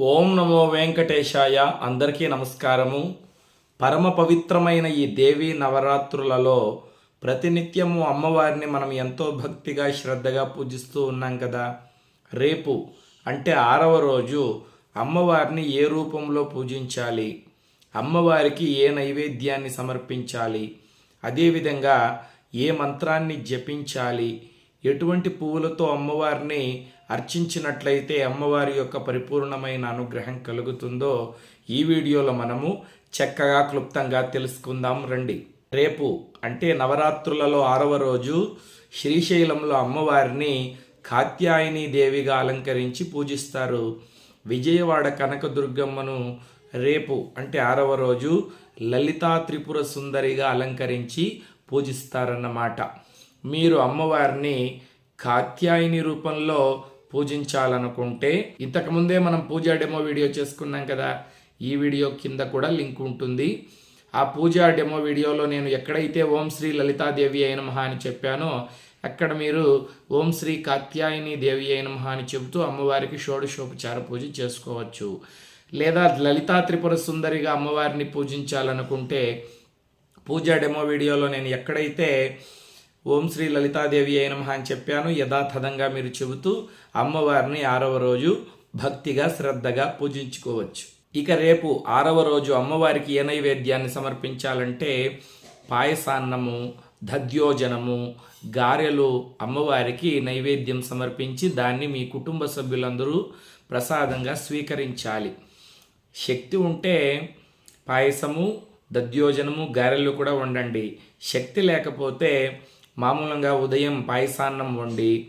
ఓం నమో వెంకటేశాయ. అందరికీ నమస్కారము. పరమ పవిత్రమైన ఈ దేవీ నవరాత్రులలో ప్రతినిత్యము అమ్మవారిని మనం ఎంతో భక్తిగా శ్రద్ధగా పూజిస్తూ ఉన్నాం కదా. రేపు అంటే ఆరవ రోజు అమ్మవారిని ఏ రూపంలో పూజించాలి? అమ్మవారికి ఏ నైవేద్యాన్ని సమర్పించాలి? అదేవిధంగా ఏ మంత్రాన్ని జపించాలి? ఎటువంటి పువ్వులతో అమ్మవారిని అర్చించినట్లయితే అమ్మవారి యొక్క పరిపూర్ణమైన అనుగ్రహం కలుగుతుందో ఈ వీడియోలో మనము చక్కగా క్లుప్తంగా తెలుసుకుందాం. రండి. రేపు అంటే నవరాత్రులలో ఆరవ రోజు శ్రీశైలంలో అమ్మవారిని కాత్యాయని దేవిగా అలంకరించి పూజిస్తారు. విజయవాడ కనకదుర్గమ్మను రేపు అంటే ఆరవ రోజు లలితా త్రిపుర సుందరిగా అలంకరించి పూజిస్తారన్నమాట. మీరు అమ్మవారిని కాత్యాయని రూపంలో పూజించాలనుకుంటే ఇంతకుముందే మనం పూజా డెమో వీడియో చేసుకున్నాం కదా ఈ వీడియో కింద కూడా లింక్ ఉంటుంది. ఆ పూజా డెమో వీడియోలో నేను ఎక్కడైతే ఓం శ్రీ లలితాదేవి అయిన మహా అని చెప్పానో అక్కడ మీరు ఓం శ్రీ కాత్యాయని దేవి అయిన మహా అని చెబుతూ అమ్మవారికి షోడశోపచార పూజ చేసుకోవచ్చు. లేదా లలితా త్రిపుర సుందరిగా అమ్మవారిని పూజించాలనుకుంటే పూజా డెమో వీడియోలో నేను ఎక్కడైతే ఓం శ్రీ లలితాదేవి అయిన మహా అని చెప్పాను. యథాతథంగా మీరు చెబుతూ అమ్మవారిని ఆరవ రోజు భక్తిగా శ్రద్ధగా పూజించుకోవచ్చు. ఇక రేపు ఆరవ రోజు అమ్మవారికి ఏ నైవేద్యాన్ని సమర్పించాలంటే పాయసాన్నము దద్యోజనము గారెలు అమ్మవారికి నైవేద్యం సమర్పించి దాన్ని మీ కుటుంబ సభ్యులందరూ ప్రసాదంగా స్వీకరించాలి. శక్తి ఉంటే పాయసము దద్యోజనము గారెలు కూడా వండండి. శక్తి లేకపోతే మామూలుగా ఉదయం పాయసాన్నం వండి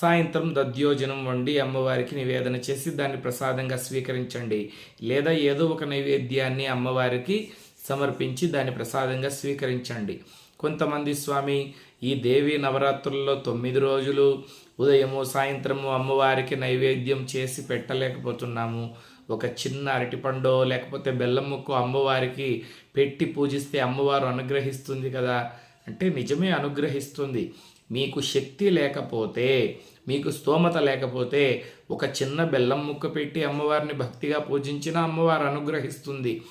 సాయంత్రం దద్యోజనం వండి అమ్మవారికి నివేదన చేసి దాన్ని ప్రసాదంగా స్వీకరించండి. లేదా ఏదో ఒక నైవేద్యాన్ని అమ్మవారికి సమర్పించి దాన్ని ప్రసాదంగా స్వీకరించండి. కొంతమంది స్వామి ఈ దేవి నవరాత్రుల్లో తొమ్మిది రోజులు ఉదయము సాయంత్రము అమ్మవారికి నైవేద్యం చేసి పెట్టలేకపోతున్నాము. ఒక చిన్న అరటిపండో లేకపోతే బెల్లం ముక్కు అమ్మవారికి పెట్టి పూజిస్తే అమ్మవారు అనుగ్రహిస్తుంది కదా. అంటే నిజమే అనుగ్రహిస్తుంది. మీకు శక్తి లేకపోతే మీకు స్తోమత లేకపోతే ఒక చిన్న బెల్లం ముక్క పెట్టి అమ్మవారిని భక్తిగా పూజించిన అమ్మవారు అనుగ్రహిస్తుంది.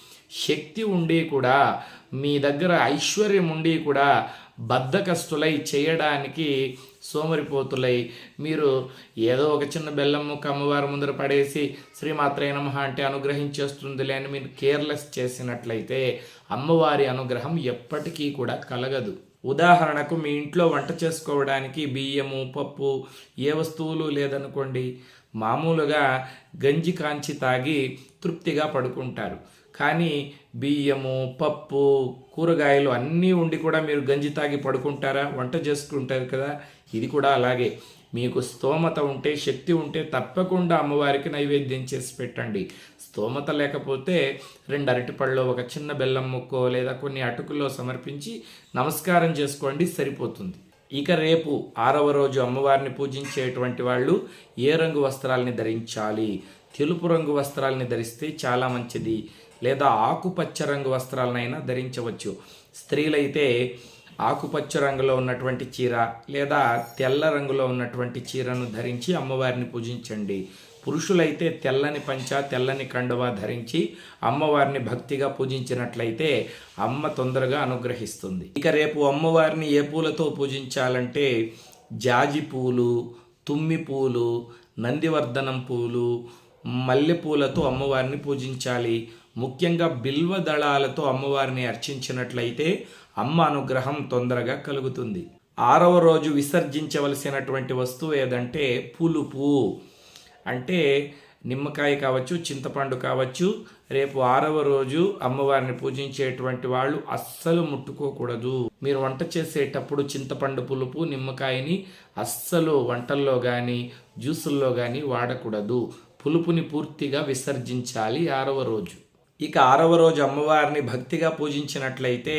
శక్తి ఉండి కూడా మీ దగ్గర ఐశ్వర్యం ఉండి కూడా బద్ధకస్తులై చేయడానికి సోమరిపోతులై మీరు ఏదో ఒక చిన్న బెల్లం ముక్క అమ్మవారి ముందర పడేసి శ్రీమాత్రే నమ అంటే అనుగ్రహించేస్తుందిలే అని మీరు కేర్లెస్ చేసినట్లయితే అమ్మవారి అనుగ్రహం ఎప్పటికీ కూడా కలగదు. ఉదాహరణకు మీ ఇంట్లో వంట చేసుకోవడానికి బియ్యము పప్పు ఏ వస్తువులు లేదనుకోండి మామూలుగా గంజి కాంచి తాగి తృప్తిగా పడుకుంటారు. కానీ బియ్యము పప్పు కూరగాయలు అన్నీ ఉండి కూడా మీరు గంజి తాగి పడుకుంటారా? వంట చేసుకుంటారు కదా? ఇది కూడా అలాగే. మీకు స్తోమత ఉంటే శక్తి ఉంటే తప్పకుండా అమ్మవారికి నైవేద్యం చేసి పెట్టండి. స్తోమత లేకపోతే రెండు అరటిపళ్ళు ఒక చిన్న బెల్లం ముక్కో లేదా కొన్ని అటుకుల్లో సమర్పించి నమస్కారం చేసుకోండి సరిపోతుంది. ఇక రేపు ఆరవ రోజు అమ్మవారిని పూజించేటువంటి వాళ్ళు ఏ రంగు వస్త్రాలని ధరించాలి? తెలుపు రంగు వస్త్రాలని ధరిస్తే చాలా మంచిది. లేదా ఆకుపచ్చ రంగు వస్త్రాలనైనా ధరించవచ్చు. స్త్రీలైతే ఆకుపచ్చ రంగులో ఉన్నటువంటి చీర లేదా తెల్ల రంగులో ఉన్నటువంటి చీరను ధరించి అమ్మవారిని పూజించండి. పురుషులైతే తెల్లని పంచ తెల్లని కండువ ధరించి అమ్మవారిని భక్తిగా పూజించినట్లయితే అమ్మ తొందరగా అనుగ్రహిస్తుంది. ఇక రేపు అమ్మవారిని ఏ పూలతో పూజించాలంటే జాజి పూలు తుమ్మి పూలు నందివర్ధనం పూలు మల్లెపూలతో అమ్మవారిని పూజించాలి. ముఖ్యంగా బిల్వ దళాలతో అమ్మవారిని అర్చించినట్లయితే అమ్మ అనుగ్రహం తొందరగా కలుగుతుంది. ఆరవ రోజు విసర్జించవలసినటువంటి వస్తువు ఏదంటే పులుపు. అంటే నిమ్మకాయ కావచ్చు చింతపండు కావచ్చు రేపు ఆరవ రోజు అమ్మవారిని పూజించేటువంటి వాళ్ళు అస్సలు ముట్టుకోకూడదు. మీరు వంట చేసేటప్పుడు చింతపండు పులుపు నిమ్మకాయని అస్సలు వంటల్లో కానీ జ్యూసుల్లో కానీ వాడకూడదు. పులుపుని పూర్తిగా విసర్జించాలి ఆరవ రోజు. ఇక ఆరవ రోజు అమ్మవారిని భక్తిగా పూజించినట్లయితే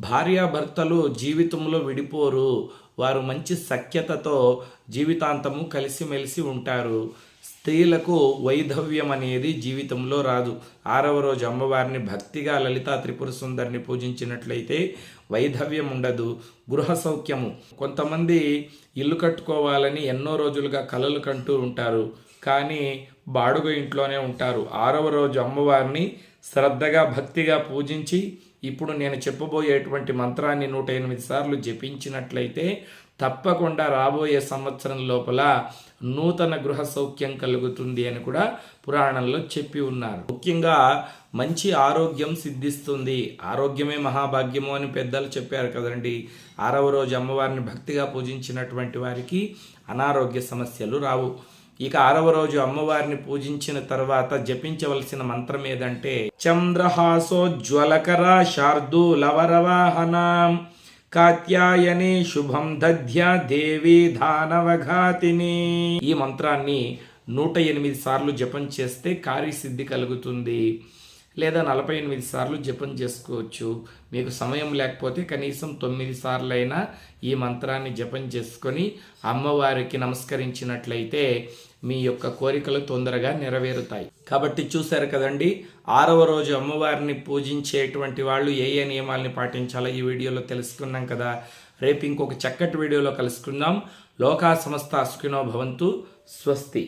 భార్యాభర్తలు జీవితంలో విడిపోరు. వారు మంచి సఖ్యతతో జీవితాంతము కలిసిమెలిసి ఉంటారు. స్త్రీలకు వైధవ్యం అనేది జీవితంలో రాదు. ఆరవ రోజు అమ్మవారిని భక్తిగా లలితా త్రిపుర సుందరిని పూజించినట్లయితే వైధవ్యం ఉండదు గృహ సౌఖ్యము. కొంతమంది ఇల్లు కట్టుకోవాలని ఎన్నో రోజులుగా కలలు కంటూ ఉంటారు. కానీ బాడుగ ఇంట్లోనే ఉంటారు. ఆరవ రోజు అమ్మవారిని శ్రద్ధగా భక్తిగా పూజించి ఇప్పుడు నేను చెప్పబోయేటువంటి మంత్రాన్ని నూట ఎనిమిది సార్లు జపించినట్లయితే తప్పకుండా రాబోయే సంవత్సరం లోపల నూతన గృహ సౌఖ్యం కలుగుతుంది అని కూడా పురాణంలో చెప్పి ఉన్నారు. ముఖ్యంగా మంచి ఆరోగ్యం సిద్ధిస్తుంది. ఆరోగ్యమే మహాభాగ్యము అని పెద్దలు చెప్పారు కదండి. ఆరవ రోజు అమ్మవారిని భక్తిగా పూజించినటువంటి వారికి అనారోగ్య సమస్యలు రావు. ఇక ఆరవ రోజు అమ్మవారిని పూజించిన తర్వాత జపించవలసిన మంత్రం ఏదంటే చంద్రహాసోజ్వలకర శార్దూలవరవాహనాం కాత్యాయని శుభం దధ్య దేవి ధానవఘాతిని. ఈ మంత్రాన్ని నూట ఎనిమిది సార్లు జపం చేస్తే కార్యసిద్ధి కలుగుతుంది. లేదా నలభై ఎనిమిది సార్లు జపం చేసుకోవచ్చు. మీకు సమయం లేకపోతే కనీసం తొమ్మిది సార్లు ఈ మంత్రాన్ని జపం చేసుకొని అమ్మవారికి నమస్కరించినట్లయితే మీ యొక్క కోరికలు తొందరగా నెరవేరుతాయి. కాబట్టి చూశారు కదండి ఆరవ రోజు అమ్మవారిని పూజించేటువంటి వాళ్ళు ఏ ఏ నియమాల్ని పాటించాలో ఈ వీడియోలో తెలుసుకున్నాం కదా. రేపు ఇంకొక చక్కటి వీడియోలో కలుసుకుందాం. లోకా సంస్థ అసుకినో భవంతు స్వస్తి.